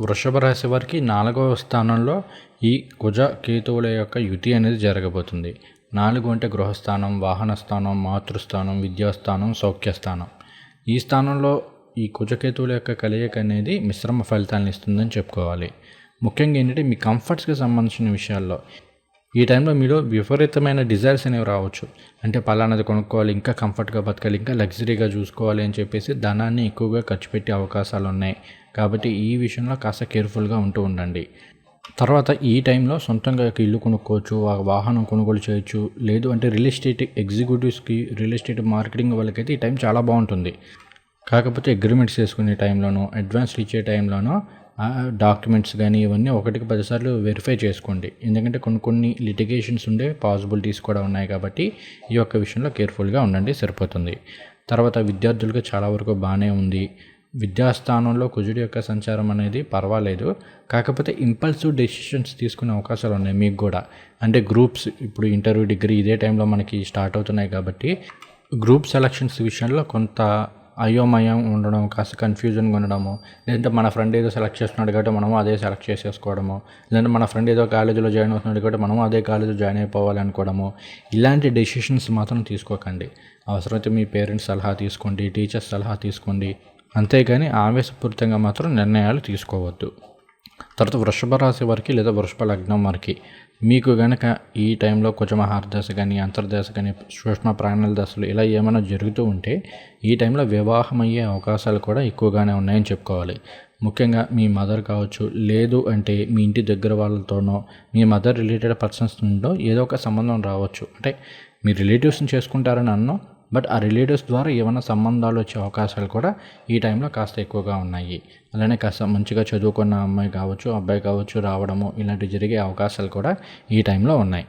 వృషభ రాశి వారికి నాలుగవ స్థానంలో ఈ కుజ కేతువుల యొక్క యుతి అనేది జరగబోతుంది. నాలుగు అంటే గృహస్థానం వాహన స్థానం మాతృస్థానం విద్యాస్థానం సౌఖ్యస్థానం. ఈ స్థానంలో ఈ కుజకేతువుల యొక్క కలయిక అనేది మిశ్రమ ఫలితాలను ఇస్తుందని చెప్పుకోవాలి. ముఖ్యంగా ఏంటంటే మీ కంఫర్ట్స్కి సంబంధించిన విషయాల్లో ఈ టైంలో మీలో విపరీతమైన డిజైర్స్ అనేవి రావచ్చు. అంటే పలానాది కొనుక్కోవాలి ఇంకా కంఫర్ట్గా బతకాలి ఇంకా లగ్జరీగా చూసుకోవాలి అని చెప్పేసి ధనాన్ని ఎక్కువగా ఖర్చు పెట్టే అవకాశాలు ఉన్నాయి కాబట్టి ఈ విషయంలో కాస్త కేర్ఫుల్గా ఉంటూ ఉండండి. తర్వాత ఈ టైంలో సొంతంగా ఇల్లు కొనుక్కోవచ్చు వాహనం కొనుగోలు చేయొచ్చు. లేదు అంటే రియల్ ఎస్టేట్ ఎగ్జిక్యూటివ్స్కి రియల్ ఎస్టేట్ మార్కెటింగ్ వాళ్ళకైతే ఈ టైం చాలా బాగుంటుంది. కాకపోతే అగ్రిమెంట్స్ చేసుకునే టైంలోనూ అడ్వాన్స్ ఇచ్చే టైంలోనూ డాక్యుమెంట్స్ కానీ ఇవన్నీ ఒకటికి పదిసార్లు వెరిఫై చేసుకోండి. ఎందుకంటే కొన్ని కొన్ని లిటిగేషన్స్ ఉండే పాసిబిలిటీస్ కూడా ఉన్నాయి కాబట్టి ఈ యొక్క విషయంలో కేర్ఫుల్గా ఉండండి సరిపోతుంది. తర్వాత విద్యార్థులకు చాలా వరకు బాగానే ఉంది. విద్యాస్థానంలో కుజుడి యొక్క సంచారం అనేది పర్వాలేదు. కాకపోతే ఇంపల్సివ్ డెసిషన్స్ తీసుకునే అవకాశాలు ఉన్నాయి మీకు కూడా. అంటే గ్రూప్స్ ఇప్పుడు ఇంటర్వ్యూ డిగ్రీ ఇదే టైంలో మనకి స్టార్ట్ అవుతున్నాయి కాబట్టి గ్రూప్ సెలక్షన్స్ విషయంలో కొంత అయోమయం ఉండడం కాస్త కన్ఫ్యూజన్గా ఉండడము లేదంటే మన ఫ్రెండ్ ఏదో సెలెక్ట్ చేస్తున్నాడు కాబట్టి మనము అదే సెలెక్ట్ చేసేసుకోవడము లేదంటే మన ఫ్రెండ్ ఏదో కాలేజీలో జాయిన్ అవుతున్నాడు కాబట్టి మనము అదే కాలేజీలో జాయిన్ అయిపోవాలి అనుకోవడము ఇలాంటి డెసిషన్స్ మాత్రం తీసుకోకండి. అవసరమైతే మీ పేరెంట్స్ సలహా తీసుకోండి టీచర్స్ సలహా తీసుకోండి అంతేగాని ఆవేశపూరితంగా మాత్రం నిర్ణయాలు తీసుకోవద్దు. తర్వాత వృషభ రాశి వారికి లేదా వృషభ లగ్నం వారికి మీకు గనక ఈ టైంలో కుజమహార్దశ కానీ అంతర్దశ కానీ సూక్ష్మ ప్రాణాల దశలు ఇలా ఏమైనా జరుగుతూ ఉంటే ఈ టైంలో వివాహం అయ్యే అవకాశాలు కూడా ఎక్కువగానే ఉన్నాయని చెప్పుకోవాలి. ముఖ్యంగా మీ మదర్ కావచ్చు లేదు అంటే మీ ఇంటి దగ్గర వాళ్ళతోనో మీ మదర్ రిలేటెడ్ పర్సన్స్ నుండో ఏదో ఒక సంబంధం రావచ్చు. అంటే మీ రిలేటివ్స్ని చేసుకుంటారని అన్నో బట్ ఆ రిలేటివ్స్ ద్వారా ఏమైనా సంబంధాలు వచ్చే అవకాశాలు కూడా ఈ టైంలో కాస్త ఎక్కువగా ఉన్నాయి. అలానే కాస్త మంచిగా చదువుకున్న అమ్మాయి కావచ్చు అబ్బాయి కావచ్చు రావడము ఇలాంటివి జరిగే అవకాశాలు కూడా ఈ టైంలో ఉన్నాయి.